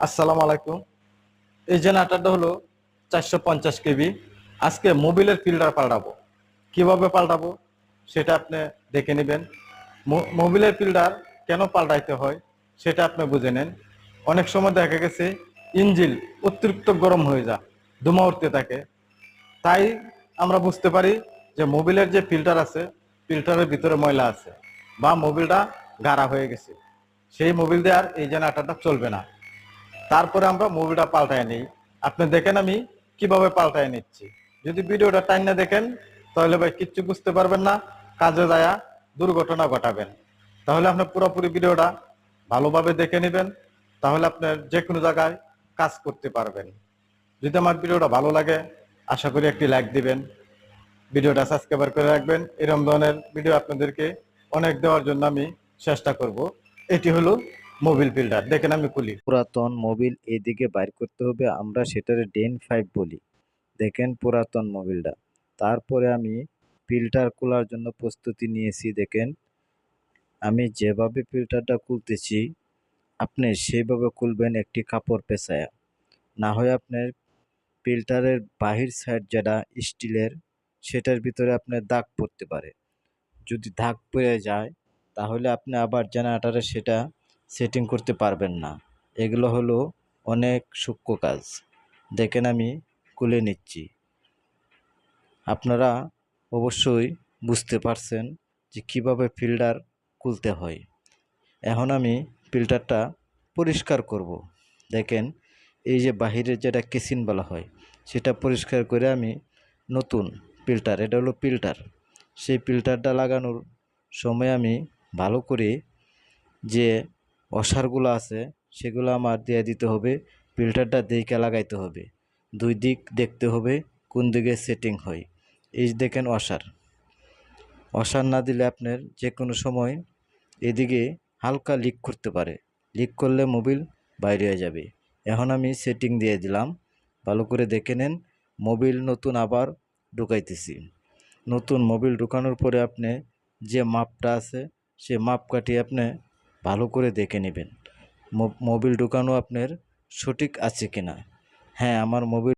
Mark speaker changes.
Speaker 1: আসসালামু আলাইকুম। এই জেনারেটারটা হলো চারশো পঞ্চাশ কেবি। আজকে মোবিলের ফিল্টার পাল্টাবো। কীভাবে পাল্টাবো সেটা আপনি দেখে নেবেন। মোবিলের ফিল্টার কেন পাল্টাইতে হয় সেটা আপনি বুঝে নেন। অনেক সময় দেখা গেছে ইঞ্জিল অতিরিক্ত গরম হয়ে যায় ধুমা উঠতে থাকে। তাই আমরা বুঝতে পারি যে মোবিলের যে ফিল্টার আছে, ফিল্টারের ভিতরে ময়লা আছে বা মোবিলটা গাড়া হয়ে গেছে। সেই মোবিল দিয়ে আর এই জেনারেটারটা চলবে না। তারপরে আমরা মুভিটা পাল্টায় নিই। আপনি দেখেন আমি কীভাবে পাল্টায় নিচ্ছি। যদি ভিডিওটা টাইম না দেখেন, তাহলে ভাই কিচ্ছু বুঝতে পারবেন না, কাজে যায়া দুর্ঘটনা ঘটাবেন। তাহলে আপনি পুরোপুরি ভিডিওটা ভালোভাবে দেখে নেবেন, তাহলে আপনার যে কোনো জায়গায় কাজ করতে পারবেন। যদি আমার ভিডিওটা ভালো লাগে, আশা করি একটি লাইক দিবেন। ভিডিওটা সাবস্ক্রাইবার করে রাখবেন। এরকম ধরনের ভিডিও আপনাদেরকে অনেক দেওয়ার জন্য আমি চেষ্টা করব। এটি হলো মোবিল ফিল্টার দেখেন আমি খুলি।
Speaker 2: পুরাতন মোবিল এদিকে বাইর করতে হবে, আমরা সেটারে ডেন ফাইভ বলি। দেখেন পুরাতন মোবিলটা তারপরে আমি ফিল্টার খোলার জন্য প্রস্তুতি নিয়েছি, দেখেন। আমি যেভাবে ফিল্টারটা খুলতেছি, আপনি সেইভাবে খুলবেন একটি কাপড় পেঁচায়া না হয় আপনার ফিল্টারের বাহির সাইড যেটা স্টিলের সেটার ভিতরে আপনার দাগ পড়তে পারে। যদি দাগ পড়ে যায়, তাহলে আপনি আবার জেনারেটারে সেটা সেটিং করতে পারবেন না। এগুলো হলো অনেক সূক্ষ্ম কাজ। দেখেন আমি খুলে নিচ্ছি। আপনারা অবশ্যই বুঝতে পারছেন যে কীভাবে ফিল্টার খুলতে হয়। এখন আমি ফিল্টারটা পরিষ্কার করব। দেখেন, এই যে বাহিরের যেটা কেসিন বলা হয়, সেটা পরিষ্কার করে আমি নতুন ফিল্টার, এটা হলো ফিল্টার। সেই ফিল্টারটা লাগানোর সময় আমি ভালো করে যে অসারগুলো আছে, সেগুলো আমার দিয়ে দিতে হবে, ফিল্টারটা দেখে লাগাইতে হবে। দুই দিক দেখতে হবে, কোন দিকে সেটিং হয়। এই দেখেন অসার। অসার না দিলে আপনার যে কোনো সময় এদিকে হালকা লিক করতে পারে। লিক করলে মোবিল বাইরে হয়ে যাবে। এখন আমি সেটিং দিয়ে দিলাম। ভালো করে দেখে নেন মোবিল নতুন আবার ঢুকাইতেছি। নতুন মোবিল ঢুকানোর পরে আপনি যে মাপটা আছে, সে মাপ কাটিয়ে আপনি ভালো করে দেখে নেবেন। মোবিল ঢুকানো আপনার সঠিক আছে কিনা? হ্যাঁ আমার মোবিল